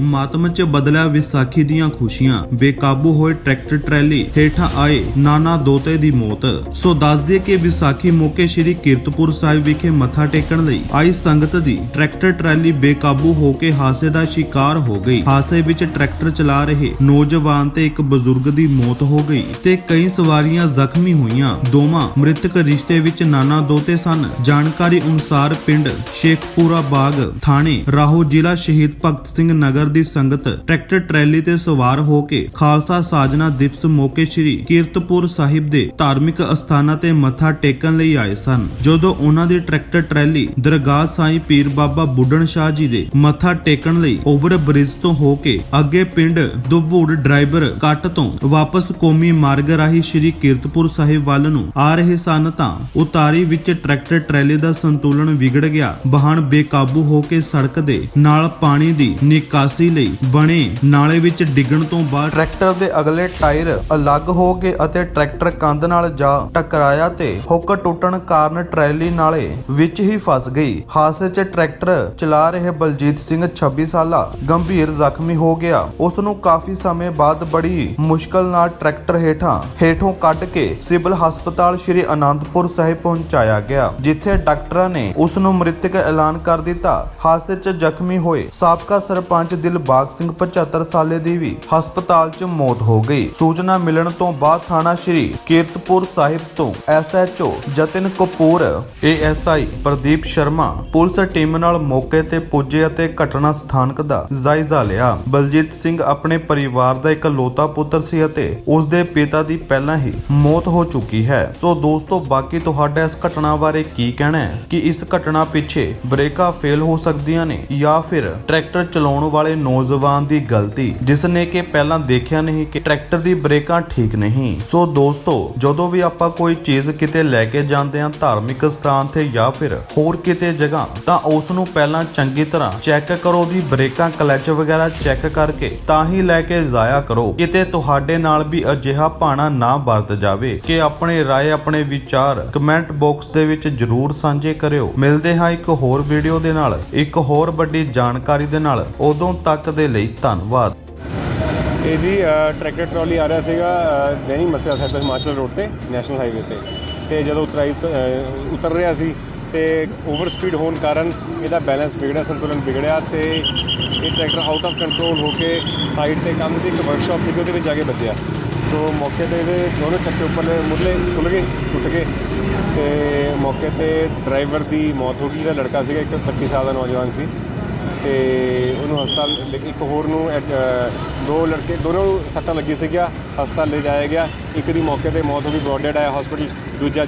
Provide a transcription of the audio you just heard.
ਮਾਤਮ 'ਚ ਬਦਲਿਆ ਵਿਸਾਖੀ ਦੀਆਂ ਖੁਸ਼ੀਆਂ। ਬੇਕਾਬੂ ਹੋਏ ਟਰੈਕਟਰ ਟਰੈਲੀ ਹੇਠਾਂ ਆਏ ਨਾਨਾ ਦੋਤੇ ਦੀ ਮੌਤ। ਸੋ ਦੱਸ ਦਈਏ ਕਿ ਵਿਸਾਖੀ ਮੌਕੇ ਸ੍ਰੀ ਕੀਰਤਪੁਰ ਸਾਹਿਬ ਵਿਖੇ ਮੱਥਾ ਟੇਕਣ ਲਈ ਆਈ ਸੰਗਤ ਦੀ ਟਰੈਕਟਰ ਟਰੈਲੀ ਬੇਕਾਬੂ ਹੋ ਕੇ ਹਾਦਸੇ ਦਾ ਸ਼ਿਕਾਰ ਹੋ ਗਈ। ਹਾਦਸੇ ਵਿੱਚ ਟਰੈਕਟਰ ਚਲਾ ਰਹੇ ਨੌਜਵਾਨ ਤੇ ਇੱਕ ਬਜ਼ੁਰਗ ਦੀ ਮੌਤ ਹੋ ਗਈ ਤੇ ਕਈ ਸਵਾਰੀਆਂ ਜ਼ਖਮੀ ਹੋਈਆਂ। ਦੋਵਾਂ ਮ੍ਰਿਤਕ ਰਿਸ਼ਤੇ ਵਿੱਚ ਨਾਨਾ ਦੋਤੇ ਸਨ। ਜਾਣਕਾਰੀ ਅਨੁਸਾਰ ਪਿੰਡ ਸ਼ੇਖਪੂਰਾ ਬਾਗ ਥਾਣੇ ਰਾਹੋ ਜ਼ਿਲ੍ਹਾ ਸ਼ਹੀਦ ਭਗਤ ਸਿੰਘ ਨਗਰ ਦੀ ਸੰਗਤ ਟਰੈਕਟਰ ਟਰੈਲੀ ਤੇ ਸਵਾਰ ਹੋ ਕੇ ਖਾਲਸਾ ਸਾਜਨਾ ਦਿਵਸ ਮੌਕੇ ਸ੍ਰੀ ਕੀਰਤਪੁਰ ਸਾਹਿਬ ਦੇ ਧਾਰਮਿਕ ਅਸਥਾਨਾਂ ਤੇ ਮੱਥਾ ਟੇਕਣ ਲਈ ਆਏ ਸਨ। ਜਦੋਂ ਉਹਨਾਂ ਦੀ ਟਰੈਕਟਰ ਟਰੈਲੀ ਦਰਗਾਹ ਸਾਈਂ ਪੀਰ ਬਾਬਾ ਬੁੱਢਣ ਸ਼ਾਹ ਜੀ ਦੇ ਮੱਥਾ ਟੇਕਣ ਲਈ ਓਵਰ ਬ੍ਰਿਜ ਤੋਂ ਹੋ ਕੇ ਅੱਗੇ ਪਿੰਡ ਦੁਬੂੜ ਡਰਾਈਵਰ ਕੱਟ ਤੋਂ ਵਾਪਸ ਕੌਮੀ ਮਾਰਗ ਰਾਹੀਂ ਸ੍ਰੀ ਕੀਰਤਪੁਰ ਸਾਹਿਬ ਵੱਲ ਨੂੰ ਆ ਰਹੇ ਸਨ ਤਾਂ ਉਤਾਰੀ ਵਿੱਚ ਟਰੈਕਟਰ ਟਰੈਲੀ ਦਾ ਸੰਤੁਲਨ ਵਿਗੜ ਗਿਆ। ਵਾਹਨ ਬੇਕਾਬੂ ਹੋ ਕੇ ਸੜਕ ਦੇ ਨਾਲ ਪਾਣੀ ਦੀ ਨਿਕਾਸੀ ਲਈ ਬਣੇ। ਨਾਲੇ ਵਿੱਚ ਡਿੱਗਣ ਤੋਂ ਬਾਅਦ ਟਰੈਕਟਰ ਦੇ ਅਗਲੇ ਟਾਇਰ ਅਲੱਗ ਹੋ ਗਏ ਅਤੇ ਟਰੈਕਟਰ ਕੰਧ ਨਾਲ ਜਾ ਟਕਰਾਇਆ ਤੇ ਹੁੱਕ ਟੁੱਟਣ ਕਾਰਨ ਟਰੈਲੀ ਨਾਲੇ ਵਿੱਚ ਹੀ ਫਸ ਗਈ। ਹਾਦਸੇ 'ਚ ਟਰੈਕਟਰ ਚਲਾ ਰਹੇ ਬਲਜੀਤ ਸਿੰਘ 26 ਸਾਲਾ, ਗੰਭੀਰ ਜ਼ਖਮੀ ਹੋ ਗਿਆ। ਉਸ ਨੂੰ ਕਾਫੀ ਸਮੇਂ ਬਾਅਦ ਬੜੀ ਮੁਸ਼ਕਲ ਨਾਲ ਟਰੈਕਟਰ ਹੇਠਾਂ, ਹੇਠੋਂ ਕੱਢ ਕੇ ਸਿਵਲ ਹਸਪਤਾਲ ਸ਼੍ਰੀ ਅਨੰਦਪੁਰ ਸਾਹਿਬ ਪਹੁੰਚਾਇਆ ਗਿਆ, ਜਿੱਥੇ ਡਾਕਟਰਾਂ ਨੇ ਉਸ ਨੂੰ ਮ੍ਰਿਤਕ ਐਲਾਨ ਕਰ ਦਿੱਤਾ। ਹਾਦਸੇ 'ਚ ਜ਼ਖਮੀ ਹੋਏ ਸਾਬਕਾ ਸਰਪੰਚ ਦਿਲਬਾਗ ਸਿੰਘ 75 ਸਾਲੇ ਦੀ ਵੀ ਹਸਪਤਾਲ 'ਚ ਮੌਤ ਹੋ ਗਈ। ਸੂਚਨਾ ਮਿਲਣ ਤੋਂ ਬਾਅਦ ਥਾਣਾ ਸ਼੍ਰੀ ਕੀਰਤਪੁਰ ਸਾਹਿਬ ਤੋਂ SHO Jatin Kapoor ASI Pradeep Sharma police team ਨਾਲ ਮੌਕੇ ਤੇ ਪੁੱਜੇ ਅਤੇ ਘਟਨਾ ਸਥਾਨਕ ਦਾ ਜਾਇਜ਼ਾ ਲਿਆ। ਬਲਜੀਤ ਸਿੰਘ ਆਪਣੇ ਪਰਿਵਾਰ ਦਾ ਇਕਲੌਤਾ ਪੁੱਤਰ ਸੀ ਅਤੇ ਉਸ ਦੇ ਪਿਤਾ ਦੀ ਪਹਿਲਾਂ ਹੀ ਮੌਤ ਹੋ ਚੁੱਕੀ ਹੈ। ਸੋ ਦੋਸਤੋ, ਬਾਕੀ ਤੁਹਾਡਾ ਇਸ ਘਟਨਾ ਬਾਰੇ ਕੀ ਕਹਿਣਾ ਹੈ? ਕਿ ਇਸ ਘਟਨਾ ਪਿੱਛੇ ਬ੍ਰੇਕਾਂ ਫੇਲ ਹੋ ਸਕਦੀਆਂ ਨੇ ਜਾਂ ਫਿਰ ਟਰੈਕਟਰ ਚਲਾਉਣ ਵਾਲੇ ਨੌਜਵਾਨ ਦੀ ਗਲਤੀ ਜਿਸ ਨੇ ਕਿ ਪਹਿਲਾਂ ਦੇਖਿਆ ਨਹੀਂ ਕਿ ਟਰੈਕਟਰ ਦੀ ਬ੍ਰੇਕਾਂ ਠੀਕ ਨਹੀਂ। ਸੋ ਦੋਸਤੋ, ਜਦੋਂ ਵੀ ਆਪਾਂ ਕੋਈ ਚੀਜ਼ ਕਿਤੇ ਲੈ ਕੇ ਜਾਂਦੇ ਹਾਂ ਧਾਰਮਿਕ ਸਥਾਨ ਤੇ ਜਾਂ ਫਿਰ ਹੋਰ ਕਿਤੇ ਜਗ੍ਹਾ, ਤਾਂ ਉਸ ਨੂੰ ਪਹਿਲਾਂ ਚੰਗੀ ਤਰ੍ਹਾਂ ਚੈੱਕ ਕਰੋ ਦੀ ਬ੍ਰੇਕਾਂ ਕਲਚ ਵਗੈਰਾ ਚੈੱਕ ਕਰਕੇ ਤਾਂ ਹੀ ਲੈ ਕੇ ਜਾਇਆ ਕਰੋ। ਕਿਤੇ ਤੁਹਾਡੇ ਨਾਲ ਵੀ ਅਜਿਹਾ ਭਾਣਾ ਨਾ ਵਰਤ ਜਾਵੇ ਕਿ ਆਪਣੇ ਰਾਏ, ਆਪਣੇ ਵਿਚਾਰ ਕਮੈਂਟ ਬਾਕਸ ਦੇ ਵਿੱਚ ਜਰੂਰ ਸਾਂਝੇ ਕਰਿਓ। ਮਿਲਦੇ ਹਾਂ ਇੱਕ ਹੋਰ ਵੀਡੀਓ ਦੇ ਨਾਲ। ਇੱਕ ਹੋਰ ਵੱਡੀ ਜਾਣਕਾਰੀ ਦੇ ਨਾਲ। ਉਦੋਂ ਤੱਕ ਦੇ ਲਈ ਧੰਨਵਾਦ। ਇਹ ਜੀ ਟਰੈਕਟਰ ਟਰਾਲੀ ਆ ਰਿਹਾ ਸੀਗਾ ਅ, ਰੈਣੀ ਮਸਿਆ ਸਾਹਿਬ ਤੋਂ ਹਿਮਾਚਲ ਰੋਡ ਤੇ ਨੈਸ਼ਨਲ ਹਾਈਵੇ ਤੇ। ਤੇ ਜਦੋਂ ਉਤਰਾਈ ਉਤਰ ਰਿਹਾ ਸੀ ਤੇ ਓਵਰ ਸਪੀਡ ਹੋਣ ਕਾਰਨ ਇਹਦਾ ਬੈਲੈਂਸ ਵਿਗੜਿਆ ਸੰਤੁਲਨ ਵਿਗੜਿਆ ਤੇ ਇਹ ਟਰੈਕਟਰ ਆਊਟ ਆਫ ਕੰਟਰੋਲ ਹੋ ਕੇ ਸਾਈਡ ਤੇ ਕੰਮ 'ਚ ਇੱਕ ਵਰਕਸ਼ਾਪ ਸੀ ਉਹਦੇ ਵਿੱਚ ਜਾ ਕੇ ਵੱਜਿਆ। ਸੋ ਮੌਕੇ ਤੇ ਇਹਦੇ ਦੋਨੋਂ ਚੱਕੇ ਉੱਪਰਲੇ ਮੁੱਢਲੇ ਖੁੱਲ ਗਏ ਟੁੱਟ ਗਏ। ਤੇ ਮੌਕੇ ਤੇ ਡਰਾਈਵਰ ਦੀ ਮੌਤ ਹੋ ਗਈ ਜਿਹੜਾ ਲੜਕਾ ਸੀਗਾ ਇੱਕ 25 ਸਾਲ ਦਾ ਨੌਜਵਾਨ ਸੀ। ਤੇ ਉਹਨੂੰ ਹਸਪਤਾਲ ਇੱਕ ਹੋਰ ਨੂੰ ਐਡ- ਦੋ ਲੜਕੇ, ਦੋਨੋਂ ਸੱਟਾਂ ਲੱਗੀ ਸੀਗੀਆਂ, ਹਸਪਤਾਲ ਲੈ ਜਾਇਆ ਗਿਆ। ਇੱਕ ਦੀ ਮੌਕੇ ਤੇ ਮੌਤ ਹੋ ਗਈ, ਬ੍ਰੌਡਡ ਆਇਆ ਹਸਪੀਟਲ ਦੂਜਾ